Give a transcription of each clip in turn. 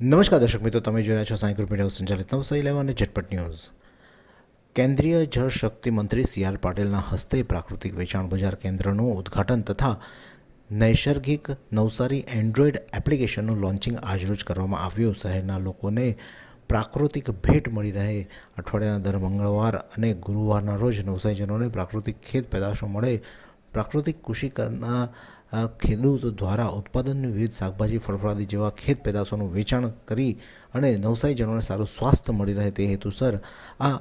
નમસ્કાર દર્શક મિત્રો, તમે જોઈ રહ્યા છો સાંઈ ગ્રુપ મીડિયા સંચાલિત નવસાઈ લેવા અને ઝટપટ ન્યૂઝ. કેન્દ્રીય જળ શક્તિ મંત્રી સી આર પાટીલના હસ્તે પ્રાકૃતિક વેચાણ બજાર કેન્દ્રનું ઉદ્ઘાટન તથા નૈસર્ગિક નવસારી એન્ડ્રોઈડ એપ્લિકેશનનું લોન્ચિંગ આજરોજ કરવામાં આવ્યું. શહેરના લોકોને પ્રાકૃતિક ભેટ મળી રહે. અઠવાડિયાના દર મંગળવાર અને ગુરુવારના રોજ નવસારીજનોને પ્રાકૃતિક ખેત પેદાશો મળે. પ્રાકૃતિક કૃષિ કરનાર ખેડૂતો દ્વારા ઉત્પાદનની વિવિધ શાકભાજી, ફળફળાદી જેવા ખેત પેદાશોનું વેચાણ કરી અને નવસારીજનોને સારું સ્વાસ્થ્ય મળી રહે તે હેતુસર આ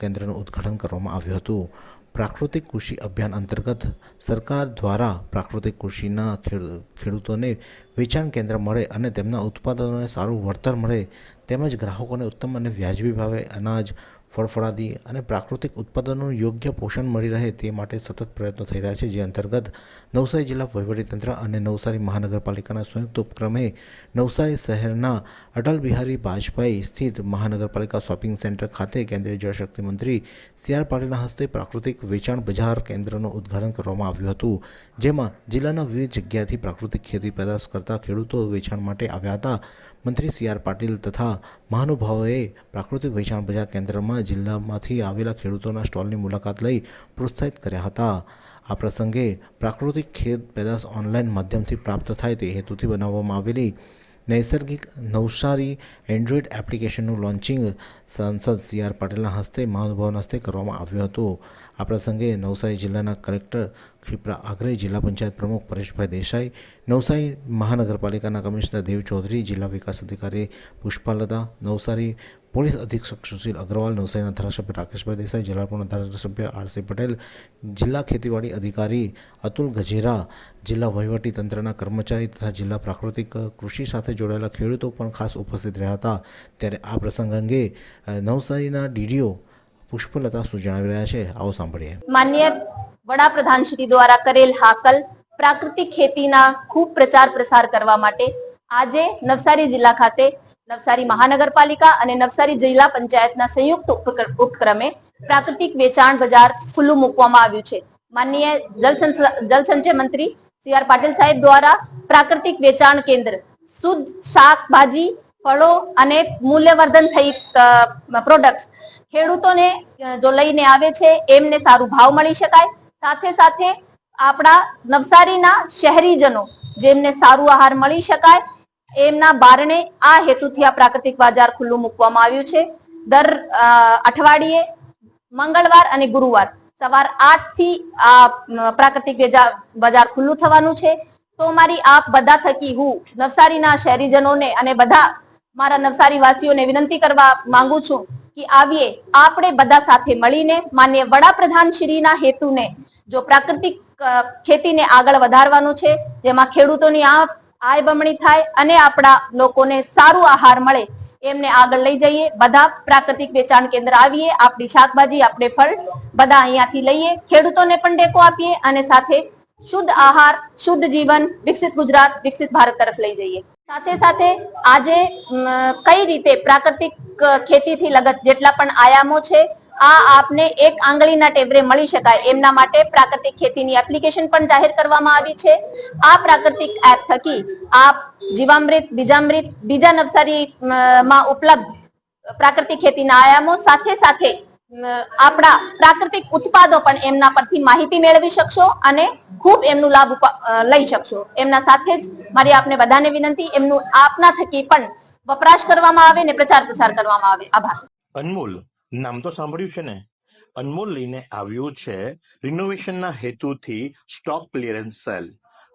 કેન્દ્રનું ઉદ્ઘાટન કરવામાં આવ્યું હતું. પ્રાકૃતિક કૃષિ અભિયાન અંતર્ગત સરકાર દ્વારા પ્રાકૃતિક કૃષિના ખેડૂતોને વેચાણ કેન્દ્ર મળે અને તેમના ઉત્પાદનોને સારું વળતર મળે તેમજ ગ્રાહકોને ઉત્તમ અને વ્યાજબી ભાવે અનાજ ફળફળાદી અને પ્રાકૃતિક ઉત્પાદનોનું યોગ્ય પોષણ મળી રહે તે માટે સતત પ્રયત્નો થઈ રહ્યા છે, જે અંતર્ગત નવસારી જિલ્લા વહીવટીતંત્ર અને નવસારી મહાનગરપાલિકાના સંયુક્ત ઉપક્રમે નવસારી શહેરના અટલ બિહારી વાજપેયી સ્થિત મહાનગરપાલિકા શોપિંગ સેન્ટર ખાતે કેન્દ્રીય જળશક્તિ મંત્રી સી આર પાટીલના હસ્તે પ્રાકૃતિક વેચાણ બજાર કેન્દ્રનું ઉદ્ઘાટન કરવામાં આવ્યું હતું, જેમાં જિલ્લાના વિવિધ જગ્યાથી પ્રાકૃતિક ખેતી પેદાશ કરતા ખેડૂતો વેચાણ માટે આવ્યા હતા. મંત્રી સી આર પાટીલ તથા મહાનુભાવોએ પ્રાકૃતિક વેચાણ બજાર કેન્દ્રમાં જિલ્લામાંથી આવેલા ખેડૂતોના સ્ટોલની મુલાકાત લઈ પ્રોત્સાહિત કર્યા હતા. આ પ્રસંગે પ્રાકૃતિક ખેત પેદાશ ઓનલાઈન માધ્યમથી પ્રાપ્ત થાય તે હેતુથી બનાવવામાં આવેલી નૈસર્ગિક નવસારી એન્ડ્રોઈડ એપ્લિકેશનનું લોન્ચિંગ સાંસદ સી આર પાટીલના હસ્તે મહાનુભાવના હસ્તે કરવામાં આવ્યું હતું. આ પ્રસંગે નવસારી જિલ્લાના કલેક્ટર ક્ષિપ્રા આગ્રે જિલ્લા પંચાયત પ્રમુખ પરેશભાઈ દેસાઈ, નવસારી મહાનગરપાલિકાના કમિશનર દેવ ચૌધરી જિલ્લા વિકાસ અધિકારી પુષ્પાલતા, નવસારી પોલીસ અધિક્ષક સુશીલ અગ્રવાલ, નવસારીના ધારાસભ્ય રાકેશભાઈ દેસાઈ, જલાલપુરના ધારાસભ્ય આરસી પટેલ, જિલ્લા ખેતીવાડી અધિકારી અતુલ ગજેરા, જિલ્લા વહીવટી તંત્રના કર્મચારી તથા જિલ્લા પ્રાકૃતિક કૃષિ સાથે જોડાયેલા ખેડૂતો પણ ખાસ ઉપસ્થિત રહ્યા હતા. ત્યારે આ પ્રસંગ અંગે નવસારીના ડીડીઓ પુષ્પલતા શું જણાવી રહ્યા છે, આવો સાંભળીએ. માન્ય વડાપ્રધાન શ્રી દ્વારા કરેલ હાકલ પ્રાકૃતિક ખેતીના ખૂબ પ્રચાર પ્રસાર કરવા માટે આજે નવસારી જિલ્લા ખાતે નવસારી મહાનગરપાલિકા અને નવસારી જિલ્લા પંચાયતના સંયુક્ત ઉપક્ર- ઉપક્રમે પ્રાકૃતિક વેચાણ બજાર ખુલ્લું મૂકવામાં આવ્યું છે. માનનીય જલ સંસ- જલ સંચય મંત્રી સી આર પાટીલ સાહેબ દ્વારા પ્રાકૃતિક વેચાણ કેન્દ્ર, શુદ્ધ શાકભાજી, ફળો અને મૂલ્યવર્ધન થઈ પ્રોડક્ટ્સ ખેડૂતોને જો લઈને આવે છે એમને સારું ભાવ મળી શકાય. સાથે સાથે આપણા નવસારીના શહેરીજનો જેમને સારું આહાર મળી શકાય એમના બારણે આ હેતુથી આ પ્રાકૃતિક બજાર ખુલ્લું મૂકવામાં આવ્યું છે. દર અઠવાડિયે મંગળવાર અને ગુરુવાર સવાર આઠથી આ પ્રાકૃતિક બજાર ખુલ્લું થવાનું છે. તો મારી આપ બધા થકી હું નવસારીના શહેરીજનોને અને બધા મારા નવસારી વાસીઓને વિનંતી કરવા માંગુ છું કે આવીએ આપણે બધા સાથે મળીને માન્ય વડાપ્રધાન શ્રીના હેતુને જો પ્રાકૃતિક ખેતીને આગળ વધારવાનું છે, જેમાં ખેડૂતોની આ આય બમણી થાય અને આપણા લોકોને સારું આહાર મળે એમને આગળ લઈ જઈએ, બધા પ્રાકૃતિક વેચાણ કેન્દ્ર આવીએ, આપણી શાકભાજી, આપણે ફળ બધા અહીંયાથી લઈએ, ખેડૂતોને પણ ટેકો આપીએ અને સાથે શુદ્ધ આહાર, શુદ્ધ જીવન, વિકસિત ગુજરાત, વિકસિત ભારત તરફ લઈ જઈએ. સાથે સાથે આજે કઈ રીતે પ્રાકૃતિક ખેતીથી લગત જેટલા પણ આયામો છે આ આપને એક આંગળીના ટેબરે મળી શકાય. એમના માટે પ્રાકૃતિક ખેતીની એપ્લિકેશન પણ જાહેર કરવામાં આવી છે. આ પ્રાકૃતિક એપ થકી આપ જીવામૃત, બીજામૃત, બીજા નવસારી માં ઉપલબ્ધ પ્રાકૃતિક ખેતીના આયામો સાથે સાથે આપણા પ્રાકૃતિક ઉત્પાદો પણ એમના પરથી માહિતી મેળવી શકશો અને ખૂબ એમનું લાભ લઈ શકશો. એમના સાથે જ મારી આપને બધાને વિનંતી, એમનું આપના થકી પણ વપરાશ કરવામાં આવે ને પ્રચાર પ્રસાર કરવામાં આવે. આભાર. અનમોલ. નામ તો સાંભળ્યું છે ને? અનમોલ લઈને આવ્યું છે. રિનોવેશનના હેતુથી સ્ટોક ક્લિયરન્સ સેલ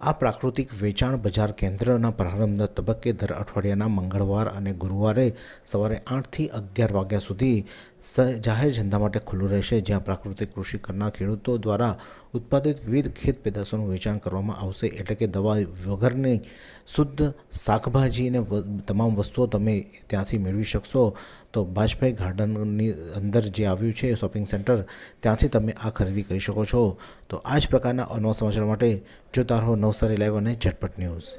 આ પ્રાકૃતિક વેચાણ બજાર કેન્દ્રના પ્રારંભના તબક્કે દર અઠવાડિયાના મંગળવાર અને ગુરુવારે સવારે આઠથી અગિયાર વાગ્યા સુધી જાહેર જનતા માટે ખુલ્લું રહેશે, જ્યાં પ્રાકૃતિક કૃષિ કરનાર ખેડૂતો દ્વારા ઉત્પાદિત વિવિધ ખેત પેદાશોનું વેચાણ કરવામાં આવશે, એટલે કે દવા વગરની શુદ્ધ શાકભાજી અને તમામ વસ્તુઓ તમે ત્યાંથી મેળવી શકશો. તો બાજપાઈ ગાર્ડનની અંદર જે આવ્યું છે, શોપિંગ સેન્ટર, ત્યાંથી તમે આ ખરીદી કરી શકો છો. તો આ જ પ્રકારના અનવા સમાચાર માટે જોતા રહો નવસારી લાઈવ અને ઝટપટ ન્યૂઝ.